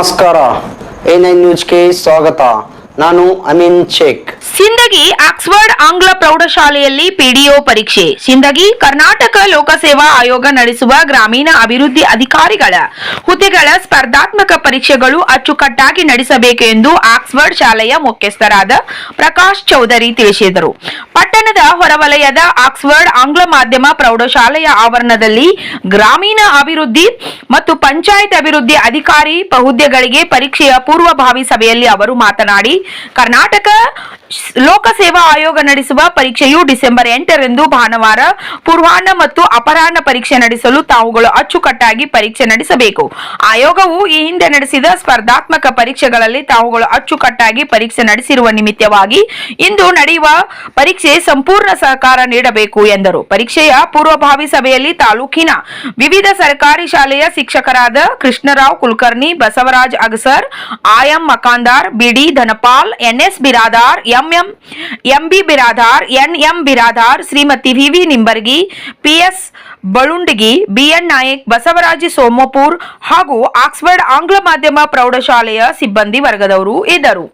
ನಮಸ್ಕಾರ. A nine ನ್ಯೂಸ್ಗೆ ಸ್ವಾಗತ. ನಾನು ಅಮೀನ್ ಶೇಖ್. ಸಿಂದಗಿ ಆಕ್ಸ್ಫರ್ಡ್ ಆಂಗ್ಲ ಪ್ರೌಢಶಾಲೆಯಲ್ಲಿ ಪಿಡಿಒ ಪರೀಕ್ಷೆ. ಸಿಂದಗಿ ಕರ್ನಾಟಕ ಲೋಕಸೇವಾ ಆಯೋಗ ನಡೆಸುವ ಗ್ರಾಮೀಣ ಅಭಿವೃದ್ಧಿ ಅಧಿಕಾರಿಗಳ ಹುದ್ದೆಗಳ ಸ್ಪರ್ಧಾತ್ಮಕ ಪರೀಕ್ಷೆಗಳು ಅಚ್ಚುಕಟ್ಟಾಗಿ ನಡೆಸಬೇಕು ಎಂದು ಆಕ್ಸ್ಫರ್ಡ್ ಶಾಲೆಯ ಮುಖ್ಯಸ್ಥರಾದ ಪ್ರಕಾಶ್ ಚೌಧರಿ ತಿಳಿಸಿದರು. ಹೊರವಲಯದ ಆಕ್ಸ್ಫರ್ಡ್ ಆಂಗ್ಲ ಮಾಧ್ಯಮ ಪ್ರೌಢಶಾಲೆಯ ಆವರಣದಲ್ಲಿ ಗ್ರಾಮೀಣ ಅಭಿವೃದ್ಧಿ ಮತ್ತು ಪಂಚಾಯತ್ ಅಭಿವೃದ್ಧಿ ಅಧಿಕಾರಿ ಹುದ್ದೆಗಳಿಗೆ ಪರೀಕ್ಷೆಯ ಪೂರ್ವಭಾವಿ ಸಭೆಯಲ್ಲಿ ಅವರು ಮಾತನಾಡಿ, ಕರ್ನಾಟಕ ಲೋಕಸೇವಾ ಆಯೋಗ ನಡೆಸುವ ಪರೀಕ್ಷೆಯು ಡಿಸೆಂಬರ್ ಎಂಟರಂದು ಭಾನುವಾರ ಪೂರ್ವಾಹ್ನ ಮತ್ತು ಅಪರಾಹ್ನ ಪರೀಕ್ಷೆ ನಡೆಸಲು ತಾವುಗಳು ಅಚ್ಚುಕಟ್ಟಾಗಿ ಪರೀಕ್ಷೆ ನಡೆಸಬೇಕು. ಆಯೋಗವು ಈ ಹಿಂದೆ ನಡೆಸಿದ ಸ್ಪರ್ಧಾತ್ಮಕ ಪರೀಕ್ಷೆಗಳಲ್ಲಿ ತಾವುಗಳು ಅಚ್ಚುಕಟ್ಟಾಗಿ ಪರೀಕ್ಷೆ ನಡೆಸಿರುವ ನಿಮಿತ್ತವಾಗಿ ಇಂದು ನಡೆಯುವ ಪರೀಕ್ಷೆ ಸಂಪೂರ್ಣ ಸಹಕಾರ ನೀಡಬೇಕು ಎಂದರು. ಪರೀಕ್ಷೆಯ ಪೂರ್ವಭಾವಿ ಸಭೆಯಲ್ಲಿ ತಾಲೂಕಿನ ವಿವಿಧ ಸರ್ಕಾರಿ ಶಾಲೆಯ ಶಿಕ್ಷಕರಾದ Krishnarao Kulkarni, Basavaraj Agasar, AM Makandar, BD Dhanpal, NS Biradar, MM, MB Biradar, NM Biradar, Shrimati VV Nimbargi, PS Balundagi, BN Nayak, Basavaraj Somapur ಹಾಗೂ ಆಕ್ಸ್ಫರ್ಡ್ ಆಂಗ್ಲ ಮಾಧ್ಯಮ ಪ್ರೌಢಶಾಲೆಯ ಸಿಬ್ಬಂದಿ ವರ್ಗದವರು ಇದ್ದರು.